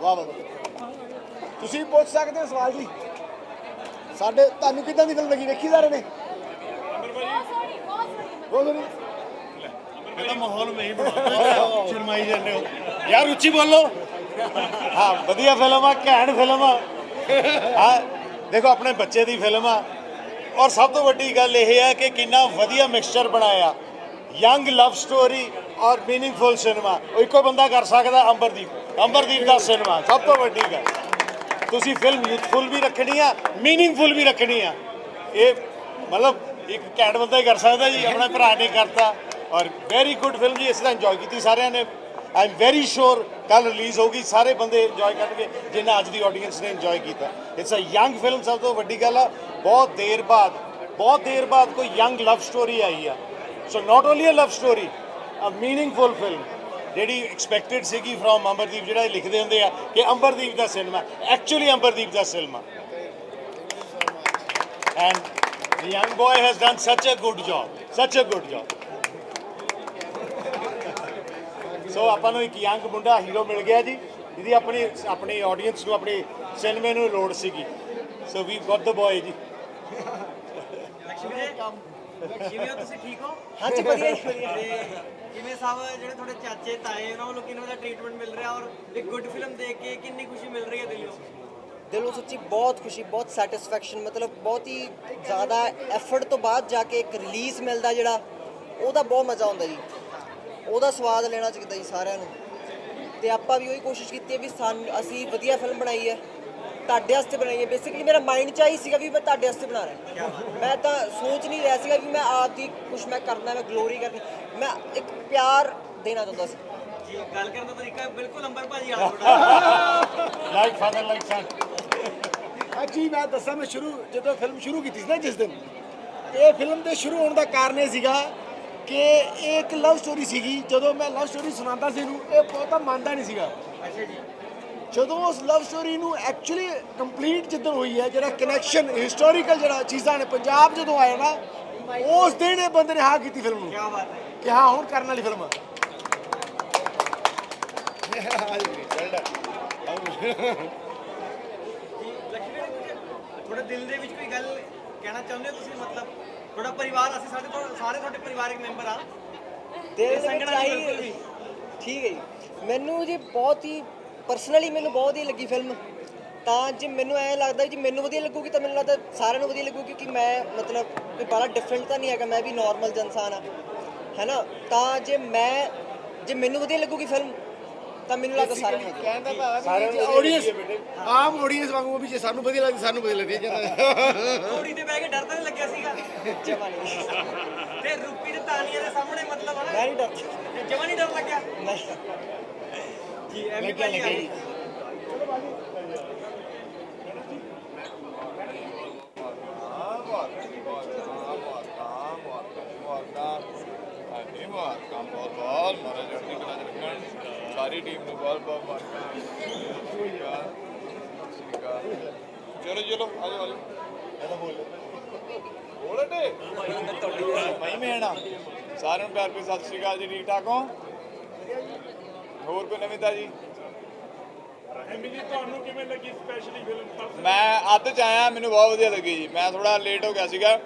ਵਾਹ ਵਾਹ ਵਾਹ। ਤੁਸੀਂ ਪੁੱਛ ਸਕਦੇ ਹੋ ਸਵਾਲ ਜੀ। ਸਾਡੇ ਤੁਹਾਨੂੰ ਕਿੱਦਾਂ ਦੀ ਫਿਲਮ ਲੱਗੀ? ਵੇਖੀ ਜਾ ਰਹੇ ਨੇ। ਬਹੁਤ ਸੋਹਣੀ ਇਹਦਾ ਮਾਹੌਲ ਨਹੀਂ ਬਣਾਉਂਦਾ। ਸ਼ਰਮਾਈ ਜਾਂਦੇ ਹੋ। ਯਾਰ ਉੱਚੀ ਬੋਲੋ। ਹਾਂ ਵਧੀਆ ਫਿਲਮ ਆ ਘੈਂਟ ਫਿਲਮ ਆ। ਹਾਂ ਦੇਖੋ ਆਪਣੇ ਬੱਚੇ ਦੀ ਫਿਲਮ ਆ। ਔਰ ਸਭ ਤੋਂ ਵੱਡੀ ਗੱਲ ਇਹ ਹੈ ਕਿ ਕਿੰਨਾ ਵਧੀਆ ਮਿਕਸਚਰ ਬਣਾਇਆ। ਯੰਗ ਲਵ ਸਟੋਰੀ ਔਰ ਮੀਨਿੰਗਫੁਲ ਸਿਨੇਮਾ ਉਹ ਇੱਕੋ ਬੰਦਾ ਕਰ ਸਕਦਾ, ਅੰਬਰਦੀਪ। ਅੰਬਰਦੀਪ ਦਾ ਸਿਨੇਮਾ ਸਭ ਤੋਂ ਵੱਡੀ ਗੱਲ। ਤੁਸੀਂ ਫਿਲਮ ਯੂਥਫੁਲ ਵੀ ਰੱਖਣੀ ਆ ਮੀਨਿੰਗਫੁਲ ਵੀ ਰੱਖਣੀ ਆ। ਇਹ ਮਤਲਬ ਇੱਕ ਕੈਟ ਬੰਦਾ ਹੀ ਕਰ ਸਕਦਾ ਜੀ, ਆਪਣਾ ਭਰਾ ਨੇ ਕਰਤਾ। ਔਰ ਵੈਰੀ ਗੁੱਡ ਫਿਲਮ ਜੀ ਇਸ ਦਾ ਇੰਜੋਏ ਕੀਤੀ ਸਾਰਿਆਂ ਨੇ। ਆਈ ਐਮ ਵੈਰੀ ਸ਼ੋਰ ਕੱਲ ਰਿਲੀਜ਼ ਹੋਗੀ ਸਾਰੇ ਬੰਦੇ ਇੰਜੋਏ ਕਰਨਗੇ, ਜਿੰਨਾ ਅੱਜ ਦੀ ਆਡੀਅנס ਨੇ ਇੰਜੋਏ ਕੀਤਾ। ਇਟਸ ਅ ਯੰਗ ਫਿਲਮ ਸਭ ਤੋਂ ਵੱਡੀ ਗੱਲ ਆ। ਬਹੁਤ ਦੇਰ ਬਾਅਦ, ਬਹੁਤ ਦੇਰ ਬਾਅਦ ਕੋਈ ਯੰਗ ਲਵ ਸਟੋਰੀ ਆਈ ਆ। So not only a love story a meaningful film ਜਿਹੜੀ ਐਕਸਪੈਕਟਡ ਸੀਗੀ ਫ্রম ਅੰਬਰਦੀਪ, ਜਿਹੜਾ ਇਹ ਲਿਖਦੇ ਹੁੰਦੇ ਆ ਕਿ ਅੰਬਰਦੀਪ ਦਾ cinema actually Amberdeep the cinema and the young boy has done such a good job, such a good job. So ਆਪਾਂ ਨੂੰ ਇੱਕ ਯੰਗ ਮੁੰਡਾ ਹੀਰੋ ਮਿਲ ਗਿਆ ਜੀ, ਜਿਹਦੀ ਆਪਣੀ ਆਪਣੀ ਆਡੀਅנס ਨੂੰ, ਆਪਣੇ ਸਿਨੇਮੇ ਨੂੰ ਲੋੜ ਸੀਗੀ। ਸੋ ਵੀ ਗਾਟ ਦ ਬॉय ਜੀ। ਲక్ష్ਮੀ ਜੀ ਕਿਵੇਂ ਹੋ ਤੁਸੀਂ? ਠੀਕ ਹੋ? ਹਾਂਜੀ ਵਧੀਆ ਜੀ ਵਧੀਆ। ਤੇ ਕਿਵੇਂ ਸਭ ਜਿਹੜੇ ਤੁਹਾਡੇ ਚਾਚੇ ਤਾਏ ਉਹਨਾਂ ਵੱਲੋਂ ਕਿੰਨਾ ਦਾ ਟ੍ਰੀਟਮੈਂਟ ਮਿਲ ਰਿਹਾ ਔਰ ਇੱਕ ਗੁੱਡ ਫਿਲਮ ਦੇਖ ਕੇ ਕਿੰਨੀ ਖੁਸ਼ੀ ਮਿਲ ਰਹੀ ਹੈ ਦਿਲੋਂ ਦਿਲੋਂ ਸੱਚੀ ਬਹੁਤ ਖੁਸ਼ੀ ਬਹੁਤ ਸੈਟੀਸਫੈਕਸ਼ਨ ਮਤਲਬ ਬਹੁਤ ਹੀ ਜ਼ਿਆਦਾ ਐਫਰਟ ਤੋਂ ਬਾਅਦ ਜਾ ਕੇ ਇੱਕ ਰਿਲੀਜ਼ ਮਿਲਦਾ ਜਿਹੜਾ ਉਹਦਾ ਬਹੁਤ ਮਜ਼ਾ ਆਉਂਦਾ ਜੀ। ਉਹਦਾ ਸਵਾਦ ਲੈਣਾ ਚਾਹੀਦਾ ਜੀ ਸਾਰਿਆਂ ਨੂੰ। ਤੇ ਆਪਾਂ ਵੀ ਉਹੀ ਕੋਸ਼ਿਸ਼ ਕੀਤੀ ਹੈ ਵੀ ਸਾਨੂੰ ਅਸੀਂ ਵਧੀਆ ਫਿਲਮ ਬਣਾਈ ਹੈ। ਤੁਹਾਡੇ ਵਾਸਤੇ ਬਣਾਈ ਹੈ ਬੇਸਿਕਲੀ ਮੇਰਾ ਮਾਈਂਡ 'ਚ ਆਈ ਸੀਗਾ ਵੀ ਮੈਂ ਤੁਹਾਡੇ ਵਾਸਤੇ ਬਣਾ ਰਿਹਾ। ਮੈਂ ਤਾਂ ਸੋਚ ਨਹੀਂ ਰਿਹਾ ਸੀਗਾ ਵੀ ਮੈਂ ਆਪ ਦੀ ਕੁਝ ਮੈਂ ਕਰਨਾ ਮੈਂ ਗਲੋਰੀ ਕਰਨੀ। ਮੈਂ ਇੱਕ ਪਿਆਰ ਦੇਣਾ ਚਾਹੁੰਦਾ ਸੀ। ਜੀ ਗੱਲ ਕਰਨ ਦਾ ਤਰੀਕਾ ਬਿਲਕੁਲ ਅੰਬਰ ਭਾਜੀ ਵਾਲਾ ਤੁਹਾਡਾ like father like son actually ਮੈਂ ਦੱਸਾਂ ਮੈਂ ਸ਼ੁਰੂ ਜਦੋਂ ਫਿਲਮ ਸ਼ੁਰੂ ਕੀਤੀ ਸੀ ਨਾ ਜਿਸ ਦਿਨ ਇਹ ਫਿਲਮ ਦੇ ਸ਼ੁਰੂ ਹੋਣ ਦਾ ਕਾਰਨ ਇਹ ਸੀਗਾ ਕਿ ਇਹ ਇੱਕ ਲਵ ਸਟੋਰੀ ਸੀਗੀ। ਜਦੋਂ ਮੈਂ ਲਵ ਸਟੋਰੀ ਸੁਣਾਉਂਦਾ ਸੀ ਇਹਨੂੰ ਇਹ ਬਹੁਤਾ ਮੰਨਦਾ ਨਹੀਂ ਸੀਗਾ। ਅੱਛਾ ਜੀ। ਜਦੋਂ ਉਸ ਲਵ ਸਟੋਰੀ ਨੂੰ ਐਕਚੁਅਲੀ ਕੰਪਲੀਟ ਜਿੱਦਣ ਹੋਈ ਹੈ ਜਿਹੜਾ ਕਨੈਕਸ਼ਨ ਹਿਸਟੋਰੀਕਲ ਜਿਹੜਾ ਚੀਜ਼ਾਂ ਨੇ ਪੰਜਾਬ ਜਦੋਂ ਆਇਆ ਨਾ ਉਸ ਦਿਨ ਇਹ ਬੰਦੇ ਨੇ ਹਾਂ ਕੀਤੀ ਫਿਲਮ ਨੂੰ। ਕੀ ਬਾਤ ਹੈ। ਕਿ ਹਾਂ ਹੁਣ ਕਰਨ ਵਾਲੀ ਫਿਲਮ ਆ ਤੁਹਾਡੇ ਦਿਲ ਦੇ ਵਿੱਚ ਕੋਈ ਗੱਲ ਕਹਿਣਾ ਚਾਹੁੰਦੇ ਹੋ ਤੁਸੀਂ? ਮਤਲਬ ਤੁਹਾਡਾ ਪਰਿਵਾਰ ਅਸੀਂ ਸਾਡੇ ਤੋਂ ਸਾਰੇ ਤੁਹਾਡੇ ਪਰਿਵਾਰਕ ਮੈਂਬਰ ਆ। ਦਿਲ ਦੇ ਵਿੱਚ ਸੰਗਣਾ ਨਹੀਂ ਬਿਲਕੁਲ ਆਈ ਵੀ। ਠੀਕ ਹੈ ਜੀ। ਮੈਨੂੰ ਜੀ ਬਹੁਤ ਹੀ ਪਰਸਨਲੀ ਮੈਨੂੰ ਬਹੁਤ ਹੀ ਲੱਗੀ ਫਿਲਮ ਤਾਂ ਜੇ ਮੈਨੂੰ ਐ ਲੱਗਦਾ ਜੀ ਮੈਨੂੰ ਵਧੀਆ ਲੱਗੂਗੀ ਤਾਂ ਮੈਨੂੰ ਲੱਗਦਾ ਸਾਰਿਆਂ ਨੂੰ ਵਧੀਆ ਲੱਗੂਗੀ ਕਿਉਂਕਿ ਮੈਂ ਮਤਲਬ ਕੋਈ ਬੜਾ ਡਿਫਰੈਂਟ ਤਾਂ ਨਹੀਂ ਹੈਗਾ ਮੈਂ ਵੀ ਨਾਰਮਲ ਇਨਸਾਨ ਆ ਹੈਨਾ? ਤਾਂ ਜੇ ਮੈਂ ਜੇ ਮੈਨੂੰ ਵਧੀਆ ਲੱਗੂਗੀ ਫਿਲਮ ਤਾਂ ਮੈਨੂੰ ਲੱਗਦਾ ਸਾਰਿਆਂ ਨੂੰ ਵਧੀਆ ਕਹਿੰਦਾ ਆਡੀਅנס ਆਮ ਆਡੀਅנס ਵਾਂਗੂ ਵੀ ਜੇ ਸਾਨੂੰ ਵਧੀਆ ਲੱਗਦੀ ਸਾਨੂੰ ਵਧੀਆ ਲੱਗਦੀ ਜਾਂਦਾ ਕੋੜੀ ਬਹਿ ਕੇ ਡਰਦਾ ਨਹੀਂ ਲੱਗਿਆ ਸੀਗਾ। ਜਵਾਨੀ ਤੇ ਰੂਪੀ ਤੇ ਤਾਨੀਆ ਦੇ ਸਾਹਮਣੇ ਮਤਲਬ ਹੈ ਨਾ। ਡਰ ਜਵਾਨੀ ਡਰ ਲੱਗਿਆ। ਨਹੀਂ। ਜੀ ਐਵੇਂ ਕਲਾ ਚ ਰੱਖਣ ਸਾਰੀ ਟੀਮ ਨੂੰ ਬਹੁਤ ਬਹੁਤ ਮੁਬਾਰਕਾਂ ਚਲੋ ਚਲੋ ਆਜੋ ਆਜੋ ਇਹਦਾ ਬੋਲ ਬੋਲਦੇ ਮੈਂ ਮੇਣਾ ਸਾਰਿਆਂ ਨੂੰ ਪਿਆਰ ਭਰੀ ਸਤਿ ਸ਼੍ਰੀ ਅਕਾਲ ਜੀ ਠੀਕ ਠਾਕ ਹੋ? ਹੋਰ ਕੋਈ ਨਵੀਂ ਜੀ ਤੁਹਾਨੂੰ ਕਿਵੇਂ ਲੱਗੀ ਸਪੈਸ਼ਲੀ ਫਿਲਮ ਮੈਂ ਅੱਧ ਚ ਆਇਆ ਮੈਨੂੰ ਬਹੁਤ ਵਧੀਆ ਲੱਗੀ ਜੀ। ਮੈਂ ਥੋੜਾ ਲੇਟ ਹੋ ਗਿਆ ਸੀਗਾ।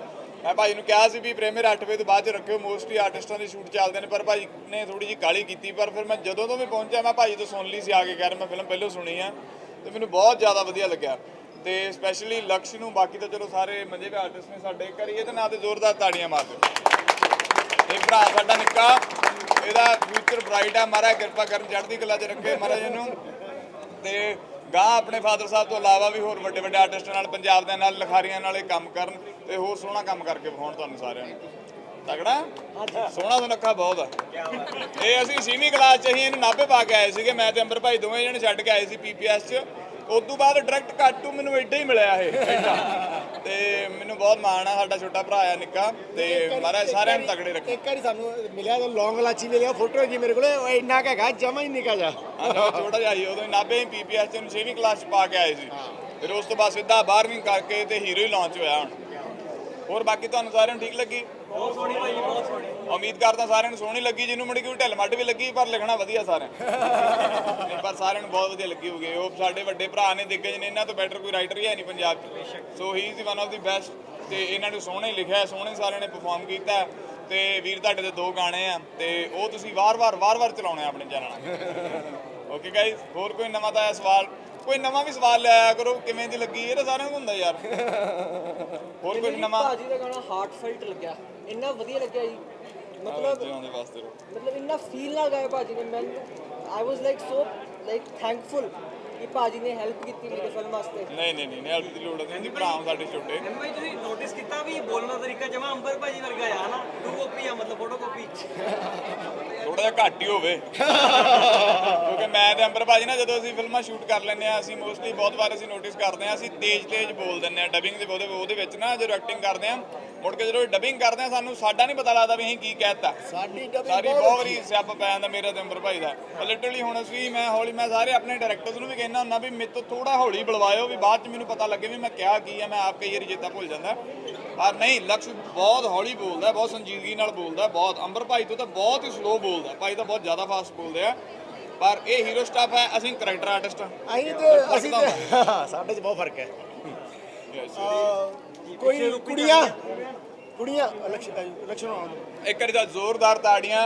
ਮੈਂ ਭਾਈ ਨੂੰ ਕਿਹਾ ਸੀ ਵੀ ਪ੍ਰੇਮੀਅਰ 8 ਵਜੇ ਤੋਂ ਬਾਅਦ ਚ ਰੱਖਿਓ। ਮੋਸਟਲੀ ਆਰਟਿਸਟਾਂ ਦੇ ਸ਼ੂਟ ਚੱਲਦੇ ਨੇ ਪਰ ਭਾਈ ਨੇ ਥੋੜੀ ਜੀ ਕਾਲੀ ਕੀਤੀ। ਪਰ ਫਿਰ ਮੈਂ ਜਦੋਂ ਤੋਂ ਵੀ ਪਹੁੰਚਿਆ ਮੈਂ ਭਾਈ ਤੋਂ ਸੁਣ ਲਈ ਸੀ ਆ ਕੇ। ਕਹਿ ਰਿਹਾ ਮੈਂ ਫਿਲਮ ਪਹਿਲਾਂ ਸੁਣੀ ਆ ਤੇ ਮੈਨੂੰ ਬਹੁਤ ਜ਼ਿਆਦਾ ਵਧੀਆ ਲੱਗਿਆ। ਤੇ ਸਪੈਸ਼ਲੀ ਲਕਸ਼ ਨੂੰ ਬਾਕੀ ਤਾਂ ਚਲੋ ਸਾਰੇ ਮੰਜੇ ਵੀ ਆਰਟਿਸਟ ਨੇ ਸਾਡੇ। ਕਰੀਏ ਤੇ ਨਾ ਤੇ ਜ਼ੋਰਦਾਰ ਤਾੜੀਆਂ ਮਾਰ ਦਿਓ ਇਹ ਭਰਾ ਸਾਡਾ ਨਿੱਕਾ, ਇਹਦਾ ਫਿਊਚਰ ਬ੍ਰਾਈਟ ਆ। ਮਹਾਰਾਜ ਕਿਰਪਾ ਕਰਨ, ਚੜ੍ਹਦੀ ਕਲਾ 'ਚ ਰੱਖੇ ਮਹਾਰਾਜ ਇਹਨੂੰ। ਤੇ ਗਾਂ ਆਪਣੇ ਫਾਦਰ ਸਾਹਿਬ ਤੋਂ ਇਲਾਵਾ ਵੀ ਹੋਰ ਵੱਡੇ ਵੱਡੇ ਆਰਟਿਸਟਾਂ ਨਾਲ, ਪੰਜਾਬ ਦੇ ਨਾਲ, ਲਿਖਾਰੀਆਂ ਨਾਲ ਇਹ ਕੰਮ ਕਰਨ ਤੇ ਹੋਰ ਸੋਹਣਾ ਕੰਮ ਕਰਕੇ ਵਿਖਾਉਣ ਤੁਹਾਨੂੰ ਸਾਰਿਆਂ ਨੂੰ। ਤਗੜਾ? ਸੋਹਣਾ ਸੁਨੱਖਾ ਬਹੁਤ ਆ। ਇਹ ਅਸੀਂ ਛੇਵੀਂ ਕਲਾਸ ਚ ਅਸੀਂ ਇਹਨੂੰ ਨਾਭੇ ਪਾ ਕੇ ਆਏ ਸੀਗੇ। ਮੈਂ ਤੇ ਅੰਬਰ ਭਾਈ ਦੋਵੇਂ ਜਣੇ ਛੱਡ ਕੇ ਆਏ ਸੀ ਪੀਪੀਐਸ ਚ। ਉਸ ਤੋਂ ਬਾਅਦ ਡਾਇਰੈਕਟ ਕਾਟੂ ਮੈਨੂੰ ਏਡਾ ਹੀ ਮਿਲਿਆ ਇਹ। ਤੇ ਮੈਨੂੰ ਬਹੁਤ ਮਾਣ ਆ ਸਾਡਾ ਛੋਟਾ ਭਰਾ ਆ ਨਿੱਕਾ ਤੇ ਮਹਾਰਾਜ ਸਾਰਿਆਂ ਨੂੰ ਤਗੜੇ ਰੱਖੇ। ਇੱਕ ਵਾਰੀ ਸਾਨੂੰ ਮਿਲਿਆ ਤਾਂ ਲੌਂਗ ਲਾਚੀ ਮਿਲਿਆ ਫੋਟੋ ਹੈਗੀ ਮੇਰੇ ਕੋਲੇ ਉਹ ਇੰਨਾ ਕੁ ਹੈਗਾ ਜਮਾ ਹੀ ਨਿਕਾ ਜਾ ਛੋਟਾ ਜਿਹਾ ਸੀ ਉਦੋਂ ਨਾਭੇ ਪੀਪੀਐਸ ਚ ਨੂੰ ਛੇਵੀਂ ਕਲਾਸ ਚ ਪਾ ਕੇ ਆਏ ਸੀ। ਫਿਰ ਉਸ ਤੋਂ ਬਾਅਦ ਸਿੱਧਾ 12ਵੀਂ ਕਰਕੇ ਤੇ ਹੀਰੋ ਹੀ ਲਾਂਚ ਹੋਇਆ ਹੁਣ। ਹੋਰ ਬਾਕੀ ਤੁਹਾਨੂੰ ਸਾਰਿਆਂ ਨੂੰ ਠੀਕ ਲੱਗੀ? ਬਹੁਤ ਸੋਹਣੀ ਭਾਈ ਬਹੁਤ ਸੋਹਣੀ। ਉਮੀਦ ਕਰਦਾ ਸਾਰਿਆਂ ਨੂੰ ਸੋਹਣੀ ਲੱਗੀ ਜਿਹਨੂੰ ਮੜੀ ਕੋਈ ਢਿੱਲ ਮੱਡ ਵੀ ਲੱਗੀ ਪਰ ਲਿਖਣਾ ਵਧੀਆ ਸਾਰਿਆਂ ਨੇ। ਪਰ ਸਾਰਿਆਂ ਨੂੰ ਬਹੁਤ ਵਧੀਆ ਲੱਗੀ ਹੋਗੇ ਉਹ ਸਾਡੇ ਵੱਡੇ ਭਰਾ ਨੇ ਦਿੱਗਜ ਨੇ ਇਹਨਾਂ ਤੋਂ ਬੈਟਰ ਕੋਈ ਰਾਈਟਰ ਹੀ ਹੈ ਨਹੀਂ ਪੰਜਾਬ 'ਚ। So he is one of the best ਤੇ ਇਹਨਾਂ ਨੂੰ ਸੋਹਣੇ ਲਿਖਿਆ ਹੈ, ਸੋਹਣੇ ਸਾਰਿਆਂ ਨੇ ਪਰਫਾਰਮ ਕੀਤਾ ਹੈ। ਤੇ ਵੀਰ ਤੁਹਾਡੇ ਦੇ ਦੋ ਗਾਣੇ ਆ ਤੇ ਉਹ ਤੁਸੀਂ ਵਾਰ-ਵਾਰ ਵਾਰ-ਵਾਰ ਚਲਾਉਣੇ ਆ ਆਪਣੇ ਚੈਨਲ ਓਕੇ ਗਾਇਸ ਹੋਰ ਕੋਈ ਨਵਾਂ ਤਾਂ ਆਇਆ ਸਵਾਲ? ਕੋਈ ਨਵਾਂ ਵੀ ਸਵਾਲ ਲੈ ਆਇਆ ਕਰੋ ਕਿਵੇਂ ਦੀ ਲੱਗੀ ਇਹ ਤਾਂ ਸਾਰਿਆਂ ਨੂੰ ਹੁੰਦਾ ਯਾਰ। ਹੋਰ ਕੁਝ ਨਵਾਂ? ਭਾਜੀ ਦਾ ਗਾਣਾ ਹਾਰਟਫੈਲਟ ਲੱਗਿਆ। ਇੰਨਾ ਵਧੀਆ ਲੱਗਿਆ ਜੀ। ਮਤਲਬ ਵਾਸਤੇ। ਮਤਲਬ ਇੰਨਾ ਫੀਲ ਨਾਲ ਗਾਇਆ ਭਾਜੀ ਨੇ ਮੈਨੂੰ I was like so like thankful ਕਿ ਭਾਜੀ ਨੇ ਹੈਲਪ ਕੀਤੀ ਮੇਰੀ ਫਿਲਮ ਵਾਸਤੇ? ਨਹੀਂ ਨਹੀਂ ਨਹੀਂ ਹੈਲਪ ਦੀ ਲੋੜ ਨਹੀਂ ਭਰਾ ਹਾਂ ਸਾਡੇ ਛੋਟੇ। ਐਮ ਭਾਈ ਤੁਸੀਂ ਨੋਟਿਸ ਕੀਤਾ ਵੀ ਬੋਲਣ ਦਾ ਤਰੀਕਾ ਜਮਾ ਅੰਬਰ ਭਾਜੀ ਵਰਗਾ ਆ ਹਨਾ? ਟੂ ਕਾਪੀ ਆ ਮਤਲਬ ਫੋਟੋ ਕਾਪੀ ਥੋੜਾ ਜਿਹਾ ਘੱਟ ਹੀ ਹੋਵੇ। ਕਿਉਂਕਿ ਮੈਂ ਤੇ ਅੰਬਰ ਭਾਜੀ ਨਾ ਜਦੋਂ ਅਸੀਂ ਫਿਲਮਾਂ ਸ਼ੂਟ ਕਰ ਲੈਂਦੇ ਆ ਅਸੀਂ ਮੋਸਟਲੀ ਬਹੁਤ ਵਾਰ ਅਸੀਂ ਨੋਟਿਸ ਕਰਦੇ ਆ ਅਸੀਂ ਤੇਜ਼ ਤੇਜ਼ ਬੋਲ ਦਿੰਦੇ ਆ ਡਬਿੰਗ ਦੇ ਉਹਦੇ ਉਹਦੇ ਵਿੱਚ ਨਾ ਜਦੋਂ ਐਕਟਿੰਗ ਕਰਦੇ ਆ ਮੁੜ ਕੇ ਜਦੋਂ ਡਬਿੰਗ ਕਰਦੇ ਆ ਸਾਨੂੰ ਸਾਡਾ ਨਹੀਂ ਪਤਾ ਲੱਗਦਾ ਵੀ ਅਸੀਂ ਕੀ ਕਹਿਤਾ। ਸਾਡੀ ਡਬਿੰਗ ਸਾਰੀ ਬਹੁਤ ਵਾਰੀ ਸਿਆਪ ਪੈ ਜਾਂਦਾ ਮੇਰੇ ਤੇ ਅੰਬਰ ਭਾਈ ਦਾ। ਲਿਟਰਲੀ ਹੁਣ ਅਸੀਂ ਮੈਂ ਹੌਲੀ ਮੈਂ ਸਾਰੇ ਆਪਣੇ ਡਾਇਰੈਕਟਰਸ ਨੂੰ ਵੀ ਕਹਿੰਦਾ ਹੁੰਦਾ ਵੀ ਮੇਰੇ ਤੋਂ ਥੋੜਾ ਹੌਲੀ ਬੁਲਵਾਇਓ ਵੀ ਬਾਅਦ ਚ ਮੈਨੂੰ ਪਤਾ ਲੱਗੇ ਵੀ ਮੈਂ ਕਿਹਾ ਕੀ ਆ ਮੈਂ ਆਪ ਕਈ ਵਾਰੀ ਚੇਤਾ ਭੁੱਲ ਜਾਂਦਾ। ਪਰ ਨਹੀਂ ਲਕਸ਼ ਬਹੁਤ ਹੌਲੀ ਬੋਲਦਾ ਬਹੁਤ ਸੰਜੀਦਗੀ ਨਾਲ ਬੋਲਦਾ ਬਹੁਤ। ਅੰਬਰ ਭਾਈ ਤੋਂ ਤਾਂ ਬਹੁਤ ਹੀ ਸਲੋ ਬੋਲਦਾ ਭਾਈ ਤਾਂ ਬਹੁਤ ਜ਼ਿਆਦਾ ਫਾਸਟ ਬੋਲਦੇ ਆ। ਪਰ ਇਹ ਹੀਰੋ ਸਟਾਫ ਹੈ ਅਸੀਂ ਕਰੈਕਟਰ ਆਰਟਿਸਟ ਆ। ਅਸੀਂ ਤੇ ਅਸੀਂ ਤੇ ਸਾਡੇ 'ਚ ਬਹੁਤ ਫ਼ਰਕ ਹੈ। ਅਹ, ਕੋਈ ਕੁੜੀਆਂ? ਕੁੜੀਆਂ ਇਲੈਕਸ਼ਨ ਇਲੈਕਸ਼ਨ ਆਉਣ। ਇੱਕ ਵਾਰੀ ਦਾ ਜ਼ੋਰਦਾਰ ਤਾੜੀਆਂ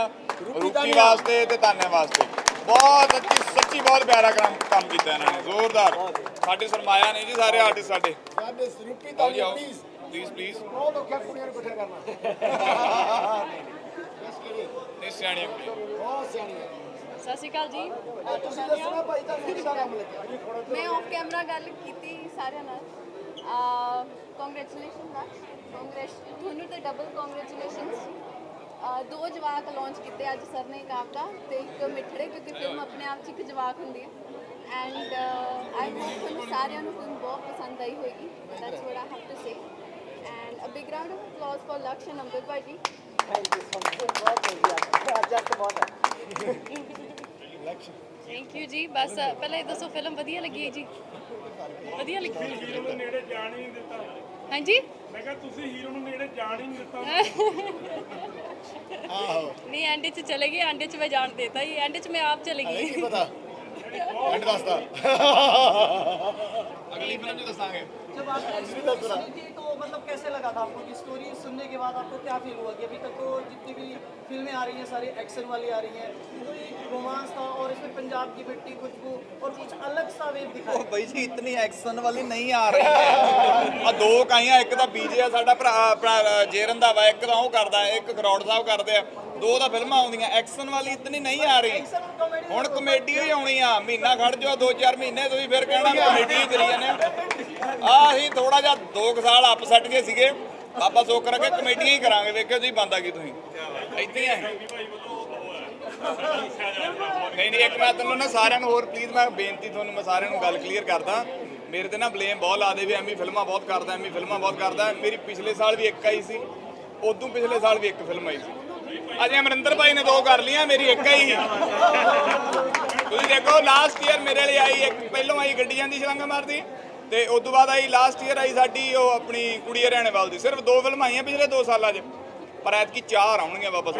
ਰੂਪੀ। ਵਾਸਤੇ ਤੇ ਤਾਨਿਆਂ ਵਾਸਤੇ। ਬਹੁਤ ਅੱਛੀ ਸੱਚੀ ਬਹੁਤ ਪਿਆਰਾ ਕੰਮ ਕੰਮ ਕੀਤਾ ਇਹਨਾਂ ਨੇ ਜ਼ੋਰਦਾਰ। ਸਾਡੇ ਸਰਮਾਇਆ ਨੇ ਜੀ ਸਾਰੇ ਆਰਟਿਸਟ ਸਾਡੇ। ਸਾਡੇ ਰੂਪੀ ਤਾਂ ਆਓ। ਪਲੀਜ਼ ਪਲੀਜ਼ ਪਲੀਜ਼ ਬਹੁਤ ਔਖਾ ਕੁੜੀਆਂ ਨੂੰ ਇਕੱਠੇ ਕਰਨਾ। ਨਹੀਂ ਕੁੜੀਆਂ। ਬਹੁਤ ਸਿਆਣੀ ਸਤਿ ਸ਼੍ਰੀ ਅਕਾਲ ਜੀ। ਤੁਸੀਂ ਦੱਸੋ ਨਾ ਭਾਈ ਤੁਹਾਨੂੰ ਕਿਹਦਾ ਕੰਮ ਲੱਗਿਆ? ਮੈਂ ਆਫ ਕੈਮਰਾ ਗੱਲ ਕੀਤੀ ਸਾਰਿਆਂ ਨਾਲ। ਕੰਗ੍ਰੈਚੁਲੇਸ਼ਨ ਦਾ ਕੰਗ੍ਰੈਚ ਤੁਹਾਨੂੰ ਤੇ ਡਬਲ ਕੰਗ੍ਰੈਚੁਲੇਸ਼ਨਸ ਦੋ ਜਵਾਕ ਲਾਂਚ ਕੀਤੇ ਅੱਜ ਸਰ ਨੇ ਇੱਕ ਆਪਦਾ ਤੇ ਇੱਕ ਮਿੱਠੜੇ, ਕਿਉਂਕਿ ਫਿਲਮ ਆਪਣੇ ਆਪ 'ਚ ਇੱਕ ਜਵਾਕ ਹੁੰਦੀ ਹੈ। ਐਂਡ ਆਈ ਹੋਪ ਤੁਹਾਨੂੰ ਸਾਰਿਆਂ ਨੂੰ ਫਿਲਮ ਬਹੁਤ ਪਸੰਦ ਆਈ ਹੋਏਗੀ that's what I have to say and a big round of applause for Laksh Amber ਭਾਜੀ ਥੈਂਕ ਯੂ ਸੋ ਮਚ ਬਹੁਤ ਵਧੀਆ ਅੱਜ ਅੱਜ ਬਹੁਤ ਹੈ ਥੈਂਕ ਯੂ ਜੀ। ਬਸ ਪਹਿਲਾਂ ਇਹ ਦੱਸੋ ਫਿਲਮ ਵਧੀਆ ਲੱਗੀ ਹੈ ਜੀ? ਵਧੀਆ ਲੱਗੀ। ਹੀਰੋ ਨੂੰ ਨੇੜੇ ਜਾਣ ਹੀ ਨਹੀਂ ਦਿੱਤਾ। ਹਾਂਜੀ? ਮੈਂ ਕਿਹਾ ਤੁਸੀਂ ਹੀਰੋ ਨੂੰ ਨੇੜੇ ਜਾਣ ਹੀ ਨਹੀਂ ਦਿੱਤਾ। ਆਹੋ। ਨਹੀਂ ਐਂਡ 'ਚ ਚਲੇ ਗਏ। ਐਂਡ 'ਚ ਮੈਂ ਜਾਣ ਦੇਤਾ ਹੀ ਐਂਡ 'ਚ ਮੈਂ ਆਪ ਚਲੀ ਗਈ ਕੀ ਪਤਾ? ਐਂਡ ਦੱਸਦਾ। ਅਗਲੀ ਫਿਲਮ ਚ ਦੱਸਾਂਗੇ। जब आपने एक्सपीरियंस सुनी थी तो मतलब कैसे लगा था आपको कि स्टोरी सुनने के बाद आपको क्या फील हुआ कि अभी तक तो जितनी भी फिल्में आ रही हैं सारी एक्शन वाली आ रही हैं तो एक रोमांस था और इसमें पंजाब की मिट्टी खुशबू और कुछ अलग सा वेव दिखाया ਬਈ ਜੀ ਇਤਨੀ ਐਕਸ਼ਨ ਵਾਲੀ ਨਹੀਂ ਆ ਰਹੀ ਆ ਦੋ ਕਾਈਆਂ ਇੱਕ ਤਾਂ ਬੀਜੇ ਆ ਸਾਡਾ ਭਰਾ ਆਪਣਾ ਜੇਰਨ ਦਾ ਵਾ ਇੱਕ ਤਾਂ ਉਹ ਕਰਦਾ ਹੈ, ਇੱਕ ਕਰੋੜ ਸਾਹਿਬ ਕਰਦੇ ਆ ਦੋ ਤਾਂ ਫਿਲਮਾਂ ਆਉਂਦੀਆਂ ਐਕਸ਼ਨ ਵਾਲੀ ਇਤਨੀ ਨਹੀਂ ਆ ਰਹੀ एक्शन और कॉमेडी ਹੁਣ ਕਮੇਡੀ ਹੀ ਆਉਣੀ ਆ ਮਹੀਨਾ ਖੜ ਜਾਓ ਦੋ ਚਾਰ ਮਹੀਨੇ ਤੁਸੀਂ ਫਿਰ ਕਹਿਣਾ ਕਮੇਡੀ ਹੀ ਕਰੀ ਜਾਂਦੇ ਆ ਆਹ ਅਸੀਂ ਥੋੜਾ ਜਿਹਾ 2 ਸਾਲ ਅਪਸੈਟ ਗਏ ਸੀਗੇ, ਬਾਬਾ ਸੋਕ ਰੱਖੇ ਕਮੇਡੀਆਂ ਹੀ ਕਰਾਂਗੇ, ਵੇਖਿਓ ਤੁਸੀਂ ਬੰਦਾ ਕੀ ਤੁਸੀਂ। ਇੱਥੇ ਆ ਨਹੀਂ ਨਹੀਂ, ਇੱਕ ਮੈਂ ਤੁਹਾਨੂੰ ਨਾ ਸਾਰਿਆਂ ਨੂੰ ਹੋਰ ਪਲੀਜ਼ ਮੈਂ ਬੇਨਤੀ ਤੁਹਾਨੂੰ, ਮੈਂ ਸਾਰਿਆਂ ਨੂੰ ਗੱਲ ਕਲੀਅਰ ਕਰਦਾ। ਮੇਰੇ ਤੇ ਨਾ ਬਲੇਮ ਬਹੁਤ ਲਾਦੇ ਵੀ ਐਮੀ ਫਿਲਮਾਂ ਬਹੁਤ ਕਰਦਾ, ਐਮੀ ਫਿਲਮਾਂ ਬਹੁਤ ਕਰਦਾ। ਮੇਰੀ ਪਿਛਲੇ ਸਾਲ ਵੀ ਇੱਕ ਆਈ ਸੀ, ਉਦੋਂ ਪਿਛਲੇ ਸਾਲ ਵੀ ਇੱਕ ਫਿਲਮ ਆਈ ਸੀ। ਅਜੇ ਅਮਰਿੰਦਰ ਭਾਈ ਨੇ ਦੋ ਕਰ ਲੀਆਂ ਮੇਰੀ ਇੱਕ ਆਈ ਤੁਸੀਂ ਦੇਖੋ ਲਾਸਟ ਈਅਰ ਮੇਰੇ ਲਈ ਆਈ, ਇੱਕ ਪਹਿਲੋਂ ਆਈ ਗੱਡੀ ਜਾਂਦੀ ਛਲਾਂਗਾ ਮਾਰਦੀ। ਤੇ ਉਸ ਤੋਂ ਬਾਅਦ ਆਈ ਲਾਸਟ ਈਅਰ ਆਈ ਸਾਡੀ ਉਹ ਆਪਣੀ ਕੁੜੀ ਹਰਿਆਣੇ ਵਾਲ ਦੀ। ਸਿਰਫ ਦੋ ਫਿਲਮਾਂ ਆਈਆਂ ਪਿਛਲੇ 2 ਸਾਲਾਂ 'ਚ। ਪਰ ਐਤਕੀ ਚਾਰ ਆਉਣਗੀਆਂ ਵਾਪਸ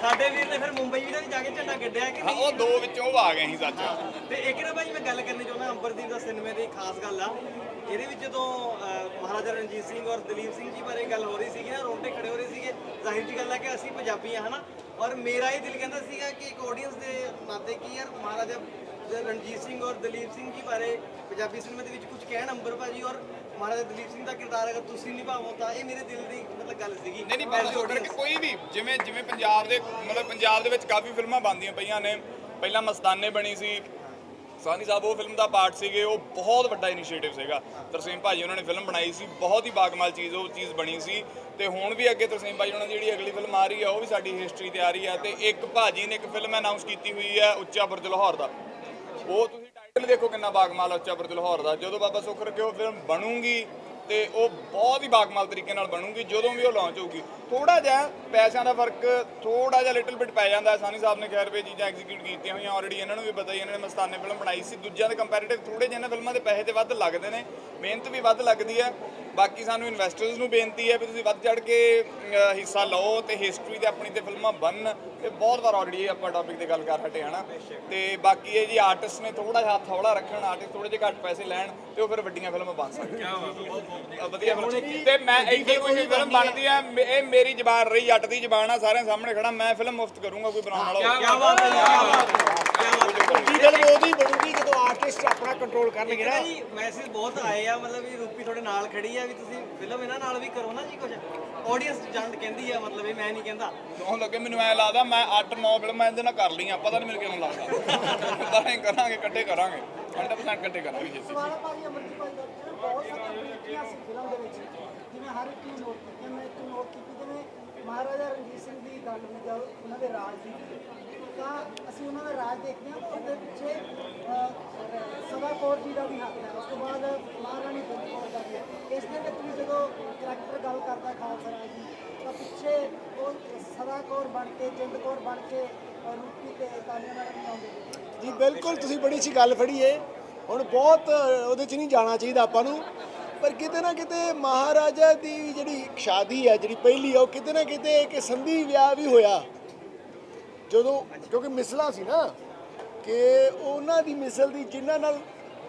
ਸਾਡੇ ਵੀਰ ਨੇ ਫਿਰ ਮੁੰਬਈ ਵੀ ਵੀ ਜਾ ਕੇ ਝੰਡਾ ਗੱਡਿਆ ਕਿ ਹਾਂ ਉਹ ਦੋ ਵਿੱਚੋਂ ਉਹ ਆ ਗਏ ਸੀ ਸੱਚ। ਤੇ ਇੱਕ ਨਾ ਭਾਈ ਮੈਂ ਗੱਲ ਕਰਨੀ ਚਾਹੁੰਦਾ ਅੰਬਰਦੀਪ ਦਾ ਸਿਨੇਮੇ ਦੀ ਖਾਸ ਗੱਲ ਆ। ਇਹਦੇ ਵਿੱਚ ਜਦੋਂ ਮਹਾਰਾਜਾ ਰਣਜੀਤ ਸਿੰਘ ਔਰ ਦਲੀਪ ਸਿੰਘ ਜੀ ਬਾਰੇ ਗੱਲ ਹੋ ਰਹੀ ਸੀਗੀ ਨਾ ਰੋਂਟੇ ਖੜੇ ਹੋ ਰਹੇ ਸੀਗੇ ਜ਼ਾਹਿਰ ਜੀ ਗੱਲ ਆ ਕਿ ਅਸੀਂ ਪੰਜਾਬੀ ਆ ਹਨਾ? ਔਰ ਮੇਰਾ ਇਹ ਦਿਲ ਕਹਿੰਦਾ ਸੀਗਾ ਕਿ ਇੱਕ ਆਡੀਅנס ਦੇ ਨਾਤੇ ਕੀ ਯਾਰ ਮਹਾਰਾਜਾ ਰਣਜੀਤ ਸਿੰਘ ਔਰ ਦਲੀਪ ਸਿੰਘ ਜੀ ਬਾਰੇ ਪੰਜਾਬੀ ਸਿਨੇਮੇ ਦੇ ਵਿੱਚ ਕੁਝ ਕਹਿਣ ਅੰਬਰ ਭਾਜੀ ਔਰ ਮਹਾਰਾਜਾ ਦਲੀਪ ਸਿੰਘ ਦਾ ਕਿਰਦਾਰ ਅਗਰ ਤੁਸੀਂ ਨਿਭਾਵੋ ਤਾਂ ਇਹ ਮੇਰੇ ਦਿਲ ਦੀ ਮਤਲਬ ਗੱਲ ਸੀਗੀ। ਨਹੀਂ ਨਹੀਂ the ਸੋਕਰ audience। ਕੋਈ ਵੀ ਜਿਵੇਂ ਜਿਵੇਂ ਪੰਜਾਬ ਦੇ ਮਤਲਬ ਪੰਜਾਬ ਦੇ ਵਿੱਚ ਕਾਫੀ ਫਿਲਮਾਂ ਬਣਦੀਆਂ ਪਈਆਂ ਨੇ। ਪਹਿਲਾਂ ਮਸਤਾਨੇ ਬਣੀ ਸੀ। ਸਾਨੀ ਸਾਹਿਬ ਉਹ ਫਿਲਮ ਦਾ ਪਾਰਟ ਸੀਗੇ। ਉਹ ਬਹੁਤ ਵੱਡਾ ਇਨੀਸ਼ੀਏਟਿਵ ਸੀਗਾ। ਤਰਸੀਮ ਭਾਜੀ ਉਹਨਾਂ ਨੇ ਫਿਲਮ ਬਣਾਈ ਸੀ। ਬਹੁਤ ਹੀ ਬਾਗਮਾਲ ਚੀਜ਼ ਉਹ ਚੀਜ਼ ਬਣੀ ਸੀ। ਤੇ ਹੁਣ ਵੀ ਅੱਗੇ ਤਰਸੀਮ ਭਾਜੀ ਉਹਨਾਂ ਦੀ ਜਿਹੜੀ ਅਗਲੀ ਫਿਲਮ ਆ ਰਹੀ ਹੈ ਉਹ ਵੀ ਸਾਡੀ ਹਿਸਟਰੀ ਤੇ ਆ ਰਹੀ ਹੈ ਤੇ ਇੱਕ ਭਾਜੀ ਨੇ ਇੱਕ ਫਿਲਮ ਅਨਾਉਂਸ ਕੀਤੀ ਹੋਈ ਹੈ ਉੱਚਾ ਬੁਰਜ ਲਾਹੌਰ ਦਾ। ਉਹ ਤੁਸੀਂ ਟਾਈਟਲ ਦੇਖੋ ਕਿੰਨਾ ਬਾਗਮਾਲ ਉੱਚਾ ਬੁਰਜ ਲਾਹੌਰ ਦਾ। ਜਦੋਂ ਬਾਬਾ ਸੁੱਖ ਰੱਖੇ ਉਹ ਫਿਲਮ ਬਣੂਗੀ ਤੇ ਉਹ ਬਹੁਤ ਹੀ ਬਾਗਮਾਲ ਤਰੀਕੇ ਨਾਲ ਬਣੂਗੀ, ਜਦੋਂ ਵੀ ਉਹ ਲਾਂਚ ਹੋਊਗੀ। ਥੋੜਾ ਜਿਹਾ ਪੈਸਿਆਂ ਦਾ ਫ਼ਰਕ ਥੋੜਾ ਜਿਹਾ ਲਿਟਲ ਬਿਟ ਪੈ ਜਾਂਦਾ। ਸਾਨੀ ਸਾਹਿਬ ਨੇ ਖੈਰ ਵੀ ਚੀਜ਼ਾਂ ਐਗਜ਼ੀਕਿਊਟ ਕੀਤੀਆਂ ਹੋਈਆਂ ਆਲਰੇਡੀ ਇਹਨਾਂ ਨੂੰ ਵੀ ਪਤਾ ਹੀ ਇਹਨਾਂ ਨੇ ਮਸਤਾਨੇ ਫਿਲਮ ਬਣਾਈ ਸੀ। ਦੂਜਿਆਂ ਦੇ ਕੰਪੈਰੀਟਿਵ ਥੋੜੇ ਜਿਹੇ ਇਹਨਾਂ ਫਿਲਮਾਂ ਦੇ ਪੈਸੇ ਤੇ ਵੱਧ ਲੱਗਦੇ ਨੇ, ਮਿਹਨਤ ਵੀ ਵੱਧ ਲੱਗਦੀ ਹੈ। ਬਾਕੀ ਸਾਨੂੰ ਇਨਵੈਸਟਰਸ ਨੂੰ ਬੇਨਤੀ ਹੈ ਵੀ ਤੁਸੀਂ ਵੱਧ ਚੜ ਕੇ ਹਿੱਸਾ ਲਓ ਤੇ ਹਿਸਟਰੀ ਤੇ ਆਪਣੀ ਤੇ ਫਿਲਮਾਂ ਬਣਨ। ਤੇ ਬਹੁਤ ਵਾਰ ਆਲਰੇਡੀ ਆਪਾਂ ਟੌਪਿਕ ਤੇ ਗੱਲ ਕਰ ਹਟੇ ਹਨਾ? ਤੇ ਬਾਕੀ ਇਹ ਜੀ ਆਰਟਿਸਟ ਨੇ ਥੋੜਾ ਜਿਹਾ ਹੱਥ ਹੌਲਾ ਰੱਖਣ ਆਰਟਿਸਟ ਥੋੜੇ ਜਿਹੇ ਘੱਟ ਪੈਸੇ ਲੈਣ ਤੇ ਉਹ ਫਿਰ ਵੱਡੀਆਂ ਫਿਲਮਾਂ ਬਣ ਸਕਦੀਆਂ। ਵਧੀਆ ਫਿਲਮ। ਤੇ ਮੈਂ ਇੱਥੇ ਕੋਈ ਫਿਲਮ ਬਣਦੀ ਆ ਇਹ ਮੇਰੀ ਜ਼ਬਾਨ ਰਹੀ ਜੱਟ ਦੀ ਜ਼ਬਾਨ ਆ ਸਾਰਿਆਂ ਸਾਹਮਣੇ ਖੜਾ ਮੈਂ ਫਿਲਮ ਮੁਫਤ ਕਰੂੰਗਾ ਕੋਈ ਬਣਾਉਣ ਵਾਲਾ। ਕੀ ਬਾਤ ਹੈ ਕੀ ਬਾਤ ਹੈ। ਕੀ ਫਿਲਮ ਉਹਦੀ ਬਣੂਗੀ ਜਦੋਂ ਆਰਟਿਸਟ ਆਪਣਾ ਕੰਟਰੋਲ ਕਰਨਗੇ ਨਾ। ਜੀ ਮੈਸੇਜ ਬਹੁਤ ਆਏ ਆ ਮਤਲਬ ਵੀ ਰੂਪੀ ਤੁਹਾਡੇ ਨਾਲ ਖੜੀ ਆ ਵੀ ਤੁਸੀਂ ਫਿਲਮ ਇਹਨਾਂ ਨਾਲ ਵੀ ਕਰੋ ਨਾ ਜੀ ਕੁਝ। ਆਡੀਅנס ਜਾਣ ਕਹਿੰਦੀ ਆ ਮਤਲਬ ਇਹ ਮੈਂ ਨਹੀਂ ਕਹਿੰਦਾ। ਕਿਉਂ ਲੱਗੇ? ਮੈਨੂੰ ਐ ਲੱਗਦਾ ਮੈਂ 8-9 ਫਿਲਮਾਂ ਇਹਦੇ ਨਾਲ ਕਰ ਲਈਆਂ ਪਤਾ ਨਹੀਂ ਮੈਨੂੰ ਕਿਉਂ ਲੱਗਦਾ। ਪਤਾ ਨਹੀਂ ਕਰਾਂਗੇ ਇਕੱਠੇ ਕਰਾਂਗੇ। 100% ਇਕੱਠੇ ਕਰਾਂਗੇ ਜੀ ਸਵਾਲ ਭਾਜੀ ਅਮਰਜੀਤ ਭਾਈ ਦਾ ਬਹੁਤ ਸਾਰੀਆਂ ਬਰੀਕੀਆਂ ਸੀ ਫਿਲਮ ਦੇ ਵਿੱਚ ਜਿਵੇਂ ਹਰ ਇੱਕ ਚੀਜ਼ ਨੋਟ ਕੀਤੀ ਮੈਂ ਇੱਕ ਨੋਟ ਕੀਤੀ ਜਿਵੇਂ ਮਹਾਰਾਜਾ ਰਣਜੀਤ ਸਿੰਘ ਦੀ ਗੱਲ ਜਦ ਉਹਨਾਂ ਦੇ ਰਾਜ ਦੀ ਤਾਂ ਅਸੀਂ ਉਹਨਾਂ ਦਾ ਰਾਜ ਦੇਖਦੇ ਹਾਂ ਤਾਂ ਉਹਦੇ ਪਿੱਛੇ ਅਹ, ਸਦਾ ਕੌਰ ਜੀ ਦਾ ਵੀ ਹੱਥ ਹੈ ਉਸ ਤੋਂ ਬਾਅਦ ਮਹਾਰਾਣੀ ਜਿੰਦ ਕੌਰ ਹੈ। ਇਸ ਦੇ ਵਿੱਚ ਵੀ ਜਦੋਂ ਕਰੈਕਟਰ ਗੱਲ ਕਰਦਾ ਖਾਲਸਾ ਰਾਜ ਦੀ, ਤਾਂ ਪਿੱਛੇ ਉਹ ਸਦਾ ਕੌਰ ਬਣ ਕੇ, ਜਿੰਦ ਕੌਰ ਬਣ ਕੇ ਰੂਪੀ ਤੇ ਤਾਲੀਆਂ ਨਾਲ ਆਉਂਦੇ ਜੀ, ਬਿਲਕੁਲ ਤੁਸੀਂ ਬੜੀ ਅੱਛੀ ਗੱਲ ਫੜੀ ਏ। ਹੁਣ ਬਹੁਤ ਉਹਦੇ 'ਚ ਨਹੀਂ ਜਾਣਾ ਚਾਹੀਦਾ ਆਪਾਂ ਨੂੰ। ਪਰ ਕਿਤੇ ਨਾ ਕਿਤੇ ਮਹਾਰਾਜਾ ਦੀ ਜਿਹੜੀ ਸ਼ਾਦੀ ਹੈ ਜਿਹੜੀ ਪਹਿਲੀ ਆ, ਉਹ ਕਿਤੇ ਨਾ ਕਿਤੇ ਇੱਕ ਸੰਧੀ ਵਿਆਹ ਵੀ ਹੋਇਆ। ਜਦੋਂ, ਕਿਉਂਕਿ ਮਿਸਲਾਂ ਸੀ ਨਾ, ਕਿ ਉਹਨਾਂ ਦੀ ਮਿਸਲ ਦੀ ਜਿਨ੍ਹਾਂ ਨਾਲ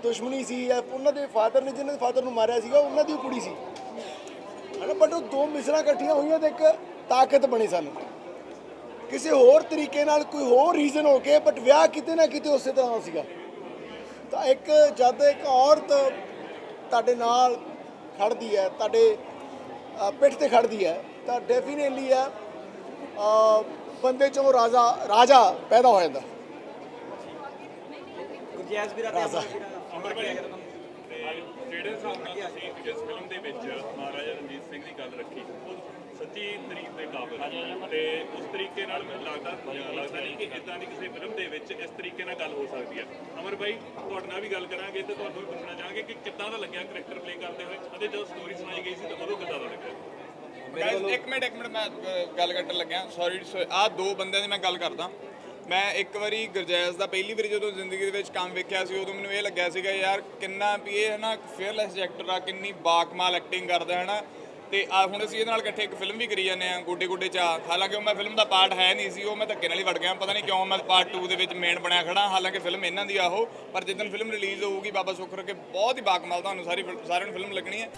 ਦੁਸ਼ਮਣੀ ਸੀ ਜਾਂ ਉਹਨਾਂ ਦੇ ਫਾਦਰ ਨੇ ਜਿਨ੍ਹਾਂ ਦੇ ਫਾਦਰ ਨੂੰ ਮਾਰਿਆ ਸੀਗਾ ਉਹਨਾਂ ਦੀ ਕੁੜੀ ਸੀ। ਹਨਾ ਬਟ ਉਹ ਦੋ ਮਿਸਲਾਂ ਇਕੱਠੀਆਂ ਹੋਈਆਂ ਤੇ ਇੱਕ ਤਾਕਤ ਬਣੀ ਸਾਨੂੰ। ਕਿਸੇ ਹੋਰ ਤਰੀਕੇ ਨਾਲ ਕੋਈ ਹੋਰ ਰੀਜ਼ਨ ਹੋ ਕੇ ਬਟ ਵਿਆਹ ਕਿਤੇ ਨਾ ਕਿਤੇ ਉਸੇ ਤਰ੍ਹਾਂ ਸੀਗਾ। ਤਾਂ ਇੱਕ ਜਦ ਇੱਕ ਔਰਤ ਤੁਹਾਡੇ ਨਾਲ ਖੜਦੀ ਹੈ ਤੁਹਾਡੇ ਪਿੱਠ ਤੇ ਖੜਦੀ ਹੈ ਤਾਂ ਡੈਫੀਨੇਟਲੀ ਆ ਬੰਦੇ ਚੋਂ ਰਾਜਾ ਰਾਜਾ ਪੈਦਾ ਹੋ ਜਾਂਦਾ। ਗੁਰਜੈਸ ਵੀਰਾ ਤੇ ਅਮਰ ਭਾਈ ਤੇ ਜਿਹੜੇ ਹਿਸਾਬ ਨਾਲ ਤੁਸੀਂ ਜਿਸ ਫਿਲਮ ਦੇ ਵਿੱਚ ਮਹਾਰਾਜਾ ਰਣਜੀਤ ਸਿੰਘ ਦੀ ਗੱਲ ਰੱਖੀ ਉਹ ਸੱਚੀ ਤਰੀਕ ਦੇ ਕਾਬਿਲ ਹੈ। ਤੇ ਉਸ ਤਰੀਕੇ ਨਾਲ ਮੈਨੂੰ ਲੱਗਦਾ ਲੱਗਦਾ ਨਹੀਂ ਕਿ ਇਦਾਂ ਦੀ ਕਿਸੇ ਫਿਲਮ ਦੇ ਵਿੱਚ ਇਸ ਤਰੀਕੇ ਨਾਲ ਗੱਲ ਹੋ ਸਕਦੀ ਹੈ। ਅਮਰ ਭਾਈ ਤੁਹਾਡੇ ਨਾਲ ਵੀ ਗੱਲ ਕਰਾਂਗੇ ਤੇ ਤੁਹਾਨੂੰ ਵੀ ਪੁੱਛਣਾ ਚਾਹਾਂਗੇ ਕਿ ਕਿੱਦਾਂ ਦਾ ਲੱਗਿਆ ਕਰੈਕਟਰ ਪਲੇ ਕਰਦੇ ਹੋਏ? ਅਤੇ ਜਦੋਂ ਸਟੋਰੀ ਸੁਣਾਈ ਗਈ ਸੀ ਤਾਂ ਉਦੋਂ ਕਿੱਦਾਂ ਦਾ ਲੱਗਿਆ? Guys, ਇੱਕ ਮਿੰਟ ਇੱਕ ਮਿੰਟ ਮੈਂ ਅ, ਗੱਲ ਕੱਟਣ ਲੱਗਿਆ। ਸੌਰੀ ਆ ਦੋ ਬੰਦਿਆਂ ਦੀ ਮੈਂ ਗੱਲ ਕਰਦਾ। ਮੈਂ ਇੱਕ ਵਾਰੀ ਗੁਰਜੈਸ ਦਾ ਪਹਿਲੀ ਵਾਰੀ ਜਦੋਂ ਜ਼ਿੰਦਗੀ ਦੇ ਵਿੱਚ ਕੰਮ ਵੇਖਿਆ ਸੀ, ਉਦੋਂ ਮੈਨੂੰ ਇਹ ਲੱਗਿਆ ਸੀਗਾ ਯਾਰ ਕਿੰਨਾ ਵੀ ਇਹ ਹੈ ਨਾ ਫੇਅਰਲੈਸ ਐਕਟਰ ਆ, ਕਿੰਨੀ ਬਾਕਮਾਲ ਐਕਟਿੰਗ ਕਰਦਾ ਹੈ ਨਾ ਤੇ ਆ ਹੁਣ ਅਸੀਂ ਇਹਦੇ ਨਾਲ ਇਕੱਠੇ ਇੱਕ ਫਿਲਮ ਵੀ ਕਰੀ ਜਾਂਦੇ ਆ ਗੋਡੇ ਗੋਡੇ ਚਾ। ਹਾਲਾਂਕਿ ਉਹ ਮੈਂ ਫਿਲਮ ਦਾ ਪਾਰਟ ਹੈ ਨਹੀਂ ਸੀ, ਉਹ ਮੈਂ ਧੱਕੇ ਨਾਲ ਹੀ ਵੜ ਗਿਆ। ਪਤਾ ਨਹੀਂ ਕਿਉਂ ਮੈਂ ਪਾਰਟ 2 ਦੇ ਵਿੱਚ ਮੇਨ ਬਣਿਆ ਖੜਾ। ਹਾਲਾਂਕਿ ਫਿਲਮ ਇਹਨਾਂ ਦੀ ਆਹੋ ਪਰ ਜਿੱਦਣ ਫਿਲਮ ਰਿਲੀਜ਼ ਹੋਊਗੀ, ਬਾਬਾ ਸੁੱਖ ਰੱਖੇ ਬਹੁਤ ਹੀ ਬਾਕਮਾਲ ਤੁਹਾਨੂੰ ਸਾਰੀ ਫਿਲ- ਸਾਰਿਆਂ ਨੂੰ ਫਿਲਮ ਲੱਗਣੀ ਹੈ।